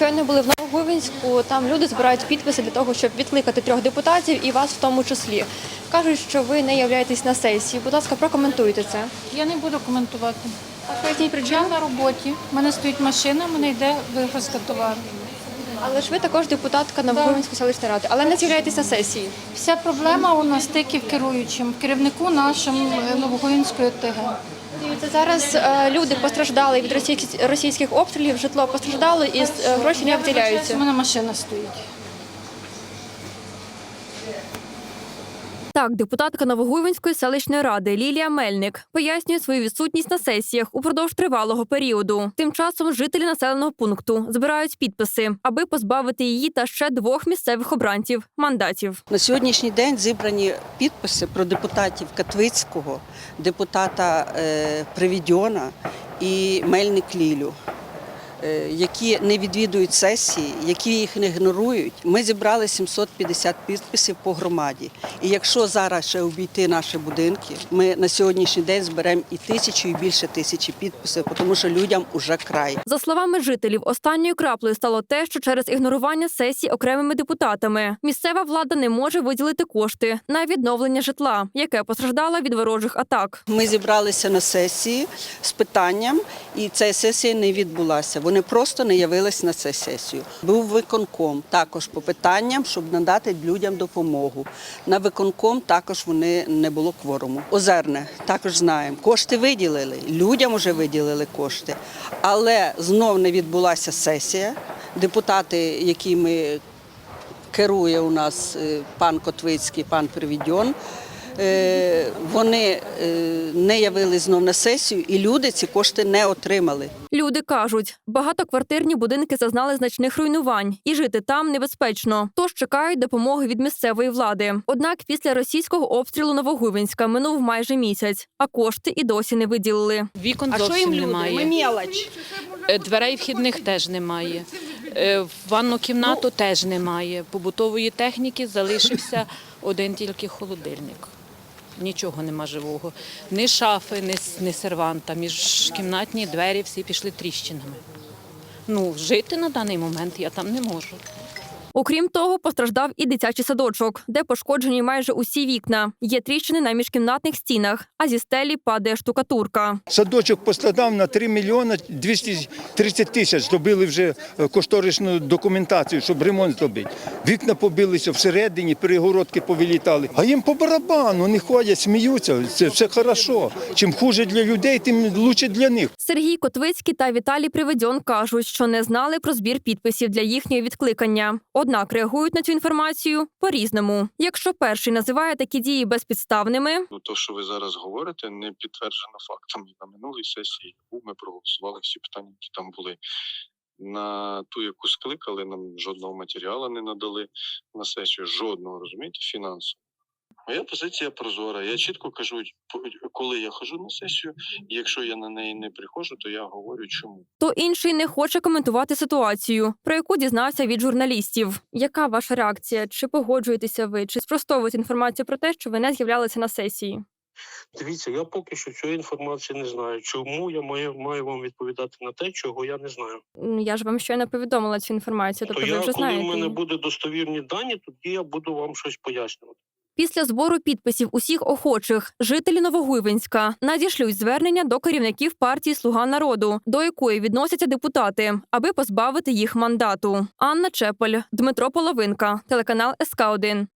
щойно були в Новогувінську. Там люди збирають підписи для того, щоб відкликати трьох депутатів і вас в тому числі. Кажуть, що ви не являєтесь на сесії. Будь ласка, прокоментуйте це. Я не буду коментувати. А поясніть причину. Я на роботі, в мене стоїть машина, в мене йде вигрузка товару. Але ж ви також депутатка Новогувінської селищної ради, але не з'являєтесь на сесії. Вся проблема у нас тільки в керуючому, в керівнику нашому е, Новогоїнської ТГ. Дивіться, зараз е, люди постраждали від російських обстрілів, житло постраждало і е, гроші не У виділяються. мене машина стоїть. Так, депутатка Новогуйвинської селищної ради Лілія Мельник пояснює свою відсутність на сесіях упродовж тривалого періоду. Тим часом жителі населеного пункту збирають підписи, аби позбавити її та ще двох місцевих обранців мандатів. На сьогоднішній день зібрані підписи про депутатів Катвицького, депутата е, Привідьона і Мельник Лілю, які не відвідують сесії, які їх не ігнорують. Ми зібрали 750 підписів по громаді. І якщо зараз ще обійти наші будинки, ми на сьогоднішній день зберемо і тисячу, і більше тисячі підписів, тому що людям уже край. За словами жителів, останньою краплею стало те, що через ігнорування сесій окремими депутатами місцева влада не може виділити кошти на відновлення житла, яке постраждало від ворожих атак. Ми зібралися на сесії з питанням, і ця сесія не відбулася. Вони просто не явились на цю сесію. Був виконком також по питанням, щоб надати людям допомогу. На виконком також вони не було кворуму. Озерне також знаємо. Кошти виділили, людям вже виділили кошти, але знов не відбулася сесія. Депутати, якими керує у нас е, пан Котвицький, пан Привідьон. Е, Вони е, не явились знов на сесію, і люди ці кошти не отримали. Люди кажуть, багатоквартирні будинки зазнали значних руйнувань, і жити там небезпечно. Тож чекають допомоги від місцевої влади. Однак після російського обстрілу Новогувінська минув майже місяць, а кошти і досі не виділили. Вікон зовсім немає. мелоч. Е, Дверей вхідних теж немає. Ванну кімнату теж немає. Побутової техніки залишився один тільки холодильник. Нічого нема живого. Ні шафи, ні, ні серванта. Міжкімнатні двері всі пішли тріщинами. Ну, жити на даний момент я там не можу. Окрім того, постраждав і дитячий садочок, де пошкоджені майже усі вікна. Є тріщини на міжкімнатних стінах, а зі стелі падає штукатурка. Садочок пострадав на 3 мільйони 230 тисяч. Зробили вже е, кошторисну документацію, щоб ремонт зробити. Вікна побилися всередині, перегородки повилітали. А їм по барабану не ходять, сміються. Це все хорошо. Чим хуже для людей, тим краще для них. Сергій Котвицький та Віталій Приведьон кажуть, що не знали про збір підписів для їхнього відкликання. Однак реагують на цю інформацію по-різному. Якщо перший називає такі дії безпідставними, Ну, то, що ви зараз говорите, не підтверджено фактами. На минулій сесії ми проголосували всі питання, які там були. На ту, яку скликали, нам жодного матеріалу не надали на сесію, жодного, розумієте, фінансово. Моя позиція прозора. Я чітко кажу, коли я хожу на сесію, і якщо я на неї не приходжу, то я говорю чому. то інший не хоче коментувати ситуацію, про яку дізнався від журналістів. Яка ваша реакція? Чи погоджуєтеся ви, чи спростовуєте інформацію про те, що ви не з'являлися на сесії? Дивіться, я поки що цієї інформації не знаю. Чому я маю, маю вам відповідати на те, чого я не знаю? Я ж вам щойно повідомила цю інформацію, тобто То ви я, вже коли в мене буде достовірні дані, тоді я буду вам щось пояснювати. Після збору підписів усіх охочих жителі Новогуйвинська надішлють звернення до керівників партії Слуга народу, до якої відносяться депутати, аби позбавити їх мандату. Анна Чепель, Дмитро Половинка, телеканал СК 1